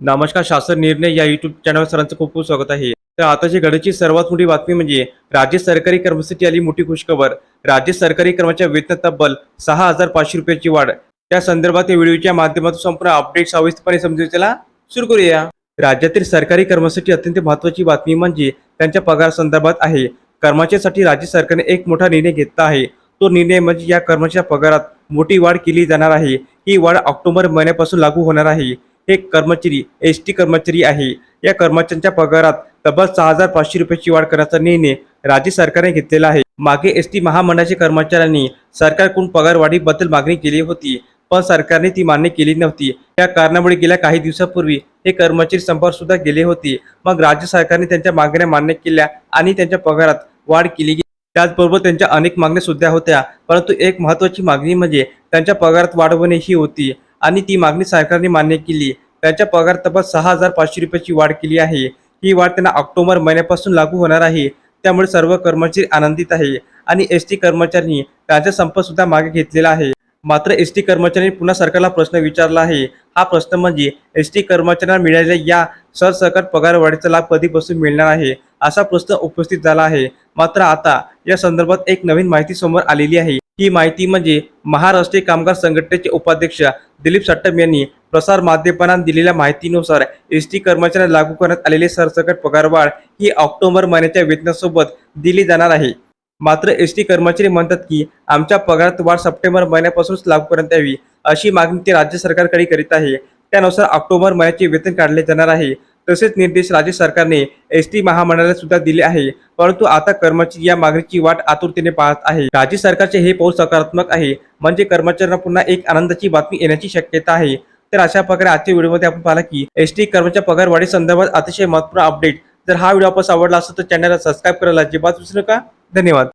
नमस्कार शासन निर्णय या युट्यूब चॅनल सरांचं खूप खूप स्वागत आहे. तर आताची घडची सर्वात मोठी बातमी म्हणजे राज्य सरकारी कर्मचाऱ्यांची आली मोठी खुशखबर. राज्य सरकारी कर्मचाऱ्या वेतन तब्बल सहा हजार पाचशे रुपयाची वाढ. त्या संदर्भात या व्हिडिओच्या माध्यमातून संपूर्ण अपडेट सविस्तरपणे समजून त्याला सुरू करूया. राज्यातील सरकारी कर्मचाऱ्यांची अत्यंत महत्वाची बातमी म्हणजे त्यांच्या पगार संदर्भात आहे. कर्मचाऱ्यांसाठी राज्य सरकारने एक मोठा निर्णय घेतला आहे. तो निर्णय म्हणजे या कर्मचाऱ्या पगारात मोठी वाढ केली जाणार आहे. ही वाढ ऑक्टोबर महिन्यापासून लागू होणार आहे. हे कर्मचारी एस टी कर्मचारी आहे. या कर्मचाऱ्यांच्या पगारात तब्बल सहा हजार पाचशे रुपयाची वाढ करण्याचा निर्णय राज्य सरकारने घेतलेला आहे. मागे एस टी महामंडळाच्या कर्मचाऱ्यांनी सरकारकडून पगारवाढीबद्दल मागणी केली होती पण सरकारने ती मान्य केली नव्हती. या कारणामुळे गेल्या काही दिवसापूर्वी हे कर्मचारी संपावर सुद्धा गेले होते. मग राज्य सरकारने त्यांच्या मागण्या मान्य केल्या आणि त्यांच्या पगारात वाढ केली त्याचबरोबर त्यांच्या अनेक मागण्या सुद्धा होत्या. परंतु एक महत्वाची मागणी म्हणजे त्यांच्या पगारात वाढवणे ही होती. आणि ती मागणी सरकारने मान्य केली. त्यांच्या पगार तब्बल सहा हजार पाचशे रुपयाची वाढ केली आहे. ही वाढ त्यांना ऑक्टोबर महिन्यापासून लागू होणार आहे. त्यामुळे सर्व कर्मचारी आनंदित आहे आणि एस टी कर्मचाऱ्यांनी त्यांचा संप सुद्धा मागे घेतलेला आहे. मात्र एस टी कर्मचाऱ्यांनी पुन्हा सरकारला प्रश्न विचारला आहे. हा प्रश्न म्हणजे एस टी कर्मचाऱ्यांना मिळालेल्या या सरसकट पगारवाढीचा लाभ कधीपासून मिळणार आहे? असा प्रश्न उपस्थित झाला आहे. मात्र आता या संदर्भात एक नवीन माहिती समोर आलेली आहे. ही माहिती म्हणजे महाराष्ट्रीय कामगार संघटनेचे उपाध्यक्ष दिलीप सट्टम यांनी प्रसार माध्यमांना दिलेल्या माहितीनुसार एस टी कर्मचाऱ्यांना लागू करण्यात आलेली सरसकट पगारवाढ ही ऑक्टोबर महिन्याच्या वेतनासोबत दिली जाणार आहे. मात्र एस टी कर्मचारी म्हणतात की आमच्या पगारात वाढ सप्टेंबर महिन्यापासूनच लागू करण्यात यावी अशी मागणी ते राज्य सरकारकडे करीत आहे. त्यानुसार ऑक्टोबर महिन्याचे वेतन काढले जाणार आहे. तसेच निर्देश राज्य सरकारने एस टी महामंडळाला सुद्धा दिले आहे. परंतु आता कर्मचारी या मागणीची वाट आतुरतेने पाहत आहे. राज्य सरकारचे हे पाऊल सकारात्मक आहे. म्हणजे कर्मचाऱ्यांना पुन्हा एक आनंदाची बातमी येण्याची शक्यता आहे. तर अशा प्रकारे आजच्या व्हिडिओमध्ये आपण पाहिला की एस टी कर्मचारी पगार वाढी संदर्भात अतिशय महत्त्वपूर्ण अपडेट. जर हा व्हिडिओ आपण आवडला असेल तर चॅनलला सबस्क्राईब करायला अजिबात विसरू नका. धन्यवाद.